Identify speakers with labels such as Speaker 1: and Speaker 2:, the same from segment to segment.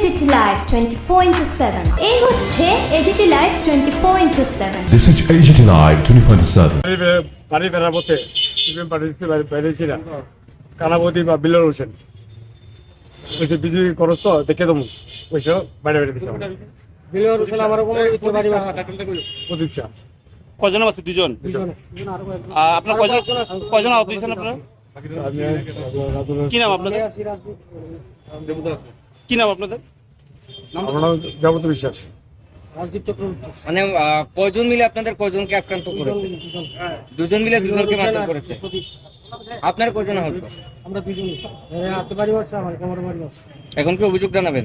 Speaker 1: Twenty four into seven এই হচ্ছে AGT live twenty four into seven
Speaker 2: This is AGT Live 24/7.
Speaker 3: বাড়ি বের- বাড়ি ফেরার পথে সিপিএম পার্টি বেরিয়েছিলাম কানাবতী বা বিল্লাল হোসেন ওইসব বিজেপি খরচ তো দেখে দেবো ওইসব বাইরে বেড়ে দিচ্ছে প্রদীপ শাহ
Speaker 4: কজন আছে দুজন আপনার কজন কজন আহত হয়েছেন আপনার কি নাম আপনাদের কি নাম আপনাদের?
Speaker 3: আমার নাম যাবত বিশ্বাস।
Speaker 5: মানে কজন মিলে আপনাদের কজনকে আক্রান্ত করেছে? দুজন। মিলে দুজনকে মারধর করেছে? আপনার আহত? এখন কি অভিযোগ জানাবেন?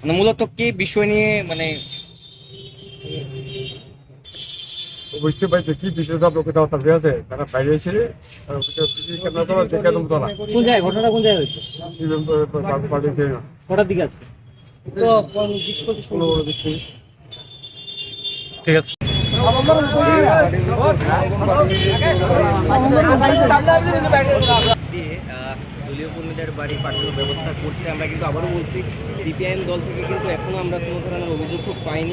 Speaker 5: মানে মূলত কি বিষয় নিয়ে মানে
Speaker 3: বুঝতে পারছি কি কোথাও তার আছে তারা বাইরে এসে বিজেপি করা দেখে দেবো তোলা
Speaker 6: কোন জায়গায় ঘটনাটা কোন জায়গায় হয়েছে? কটার দিকে আজকে?
Speaker 4: ঠিক আছে।
Speaker 5: দলীয় কর্মীদের বাড়ি পাঠানোর ব্যবস্থা করছে আমরা কিন্তু আবারও বলছি সিপিআইএম দল থেকে কিন্তু এখনও আমরা কোনো ধরনের অভিযোগ পাইনি।